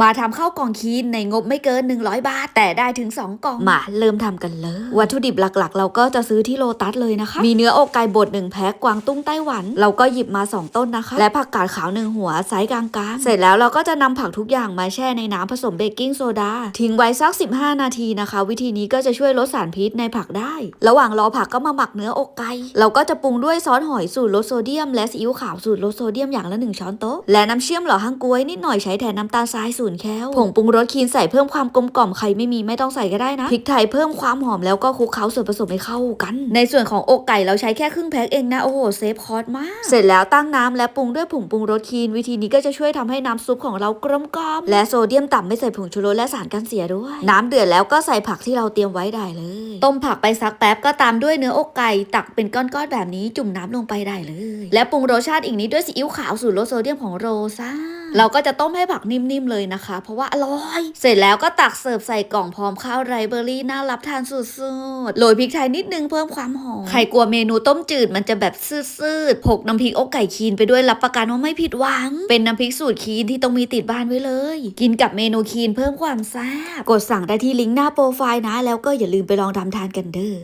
มาทำข้าวกล่องคีนในงบไม่เกิน 100 บาท แต่ได้ถึง 2กล่อง มาเริ่มทำกันเลย วัตถุดิบหลักๆ เราก็จะซื้อที่โลตัสเลยนะคะ มีเนื้ออกไก่บด1แพ็คกวางตุ้งไต้หวัน เราก็หยิบมา 2 ต้นนะคะ และผักกาดขาว 1 หัวไซส์กลางๆ เสร็จแล้วเราก็จะนำผักทุกอย่างมาแช่ในน้ำผสมเบกกิ้งโซดา ทิ้งไว้สัก 15 นาทีนะคะ วิธีนี้ก็จะช่วยลดสารพิษในผักได้ ระหว่างรอผักก็มาหมักเนื้ออกไก่ เราก็จะปรุงด้วยซอสหอยสูตรลดโซเดียมและซีอิ๊วขาวสูตรลดโซเดียมอย่างละ1ช้อนโต๊ะ และน้ำเชื่อมหล่อฮังกวยนิดหน่อยใช้แทนน้ำตาลทรายศูนย์แคลผงปรุงรสคีนใส่เพิ่มความกลมกล่อมใครไม่มีไม่ต้องใส่ก็ได้นะพริกไทยเพิ่มความหอมแล้วก็คลุกเคล้าส่วนผสมให้เข้ากัน ในส่วนของอกไก่เราใช้แค่ครึ่งแพ็คเองนะโอ้โหเซฟคอร์สมากเสร็จแล้วตั้งน้ำและปรุงด้วยผงปรุงรสคีนวิธีนี้ก็จะช่วยทำให้น้ำซุปของเรากลมกล่อมและโซเดียมต่ำไม่ใส่ผงชูรสและสารกันเสียด้วย น้ำเดือดแล้วก็ใส่ผักที่เราเตรียมไว้ได้เลย ต้มผักไปสักแป๊บก็ตามด้วยเนื้ออกไก่ตักเป็นก้อนๆแบบนี้จุ่มน้ำลงไปได้เลย และปรุงรสชาติอีกนิดด้วยซีอิ๊วขาวสูตรลดโซเดียมของโรซ่า เราก็จะต้มให้ผักนิ่มๆเลยนะคะ เพราะว่าอร่อย เสร็จแล้วก็ตักเสิร์ฟใส่กล่องพร้อมข้าวไรเบอรี่น่ารับทานสุดๆโรยพริกไทยนิดนึงเพิ่มความหอม ใครกลัวเมนูต้มจืดมันจะแบบซื่อๆพกน้ำพริกอกไก่คีนไปด้วยรับประกันว่าไม่ผิดหวัง เป็นน้ำพริกสูตรคีนที่ต้องมีติดบ้านไว้เลย กินกับเมนูคีนเพิ่มความแซ่บกดสั่งได้ที่ลิงก์หน้าโปรไฟล์นะ แล้วก็อย่าลืมไปลองทำทานกันเด้อ